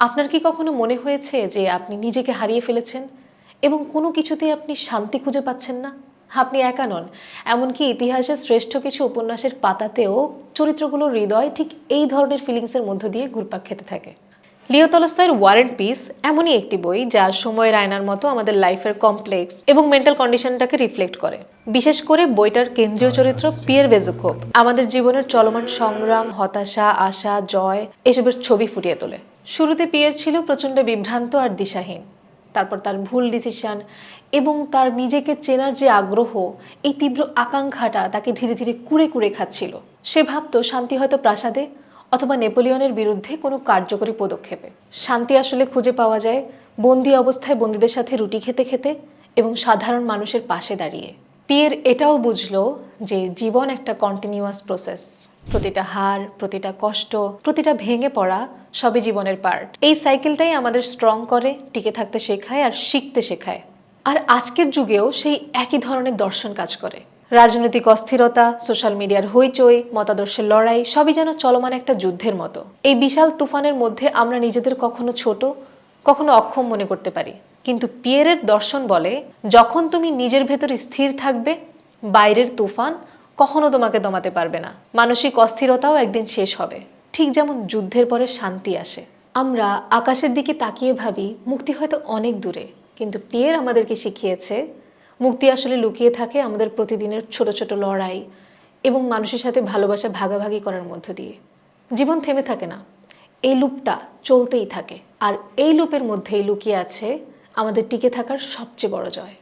আপনার কি কখনো মনে হয়েছে যে আপনি নিজেকে হারিয়ে ফেলেছেন? এবং কোনো কিছুতেই আপনি শান্তি খুঁজে পাচ্ছেন না? আপনি একা নন। এমনকি ইতিহাসের শ্রেষ্ঠ কিছু উপন্যাসের পাতাতেও চরিত্রগুলোর হৃদয় ঠিক এই ধরনের ফিলিংসের মধ্য দিয়ে ঘুরপাক খেতে থাকে। লিও তলস্তয়ের ওয়ার অ্যান্ড পিস এমনই একটি বই যা সময়ের আয়নার মতো আমাদের লাইফের কমপ্লেক্স এবং মেন্টাল কন্ডিশনটাকে রিফ্লেক্ট করে। বিশেষ করে বইটার কেন্দ্রীয় চরিত্র পিয়ের বেজুকোভ আমাদের জীবনের চলমান সংগ্রাম হতাশা আশা জয় এসবের ছবি ফুটিয়ে তোলে। শুরুতে পিয়ের ছিল প্রচণ্ড বিভ্রান্ত আর দিশাহীন। তারপর তার ভুল ডিসিশন এবং তার নিজেকে চেনার যে আগ্রহ, এই তীব্র আকাঙ্ক্ষাটা তাকে ধীরে ধীরে কুড়ে কুড়ে খাচ্ছিল। সে ভাবতো শান্তি হয়তো প্রাসাদে অথবা নেপোলিয়নের বিরুদ্ধে কোনো কার্যকরী পদক্ষেপে। শান্তি আসলে খুঁজে পাওয়া যায় বন্দি অবস্থায় বন্দীদের সাথে রুটি খেতে খেতে এবং সাধারণ মানুষের পাশে দাঁড়িয়ে। পিয়ের এটাও বুঝলো যে জীবন একটা কন্টিনিউয়াস প্রসেস প্রতিটা হার, প্রতিটা কষ্ট, প্রতিটা ভেঙে পড়া সবই জীবনের পার্ট এই সাইকেলটাই আমাদের স্ট্রং করে, টিকে থাকতে শেখায় আর শিখতে শেখায়। আর আজকের যুগেও সেই একই ধরনের দর্শন কাজ করে। রাজনৈতিক অস্থিরতা সোশ্যাল মিডিয়ার হইচই, মতাদর্শের লড়াই, সবই যেন চলমান একটা যুদ্ধের মতো। এই বিশাল তুফানের মধ্যে আমরা নিজেদের কখনো ছোট, কখনো অক্ষম মনে করতে পারি। কিন্তু পিয়েরের দর্শন বলে, যখন তুমি নিজের ভেতর স্থির থাকবে, বাইরের তুফান কখনো তোমাকে দমাতে পারবে না। মানসিক অস্থিরতাও একদিন শেষ হবে। ঠিক যেমন যুদ্ধের পরে শান্তি আসে। আমরা আকাশের দিকে তাকিয়ে ভাবি, মুক্তি হয়তো অনেক দূরে। কিন্তু পিয়ের আমাদেরকে শিখিয়েছে, মুক্তি আসলে লুকিয়ে থাকে আমাদের প্রতিদিনের ছোট ছোট লড়াই এবং মানুষের সাথে ভালোবাসা ভাগাভাগি করার মধ্য দিয়ে। জীবন থেমে থাকে না। এই লুপটা চলতেই থাকে। আর এই লুপের মধ্যেই লুকিয়ে আছে আমাদের টিকে থাকার সবচেয়ে বড় জয়।